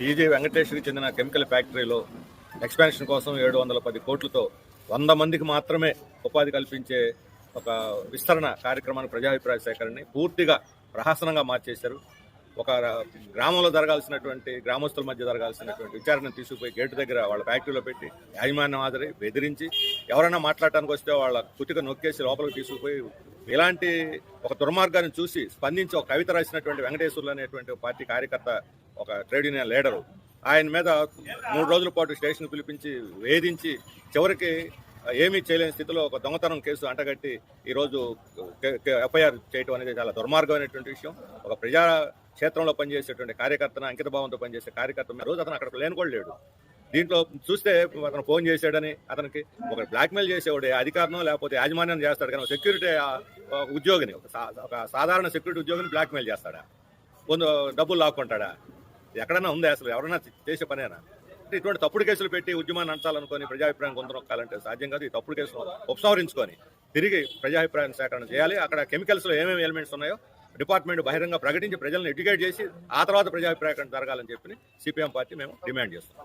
TG వెంకటేశ్వరికి చెందిన chemical ఫ్యాక్టరీలో expansion కోసం ఏడు వందల పది కోట్లతో వంద మందికి మాత్రమే ఉపాధి కల్పించే ఒక విస్తరణ కార్యక్రమాన్ని ప్రజాభిప్రాయ సేకరణని పూర్తిగా ప్రహసనంగా మార్చేశారు. ఒక గ్రామంలో జరగాల్సినటువంటి గ్రామస్తుల మధ్య జరగాల్సినటువంటి విచారణ తీసుకుపోయి గేటు దగ్గర వాళ్ళ ఫ్యాక్టరీలో పెట్టి యాజమాన్యం ఆదరి బెదిరించి ఎవరైనా మాట్లాడటానికి వస్తే వాళ్ళ కుతిక నొక్కేసి లోపలికి తీసుకుపోయి ఇలాంటి ఒక దుర్మార్గాన్ని చూసి స్పందించి ఒక కవిత రాసినటువంటి వెంకటేశ్వర్లు అనేటువంటి పార్టీ కార్యకర్త ఒక ట్రేడ్ యూనియన్ లీడరు. ఆయన మీద మూడు రోజుల పాటు స్టేషన్ పిలిపించి వేధించి చివరికి ఏమీ చేయలేని స్థితిలో ఒక దొంగతనం కేసు అంటగట్టి ఈరోజు ఎఫ్ఐఆర్ చేయటం అనేది చాలా దుర్మార్గమైనటువంటి విషయం. ఒక ప్రజా క్షేత్రంలో పనిచేసేటువంటి కార్యకర్తను అంకిత భావంతో పనిచేసే కార్యకర్త రోజు అతను అక్కడ లేని కూడా లేడు. దీంట్లో చూస్తే అతను ఫోన్ చేశాడని అతనికి ఒక బ్లాక్మెయిల్ చేసేవాడు అధికారం లేకపోతే యాజమాన్యం చేస్తాడు కానీ సెక్యూరిటీ ఉద్యోగిని ఒక ఒక సాధారణ సెక్యూరిటీ ఉద్యోగిని బ్లాక్మెయిల్ చేస్తాడా? కొంత డబ్బులు లాక్కుంటాడా? ఎక్కడైనా ఉందా అసలు ఎవరైనా చేసే పనేనా? అంటే ఇటువంటి తప్పుడు కేసులు పెట్టి ఉద్యమాన్ని అంచాలనుకొని ప్రజాభిప్రాయం కొందరొక్కాలంటే సాధ్యం కాదు. ఈ తప్పుడు కేసులు ఉపసంహరించుకొని తిరిగి ప్రజాభిప్రాయం సేకరణ చేయాలి. అక్కడ కెమికల్స్లో ఏమేమి ఎలిమెంట్స్ ఉన్నాయో డిపార్ట్మెంట్ బహిరంగ ప్రకటించి ప్రజలను ఎడ్యుకేట్ చేసి ఆ తర్వాత ప్రజాభిప్రాయం జరగాలని చెప్పి సిపిఎం పార్టీ మేము డిమాండ్ చేస్తున్నాం.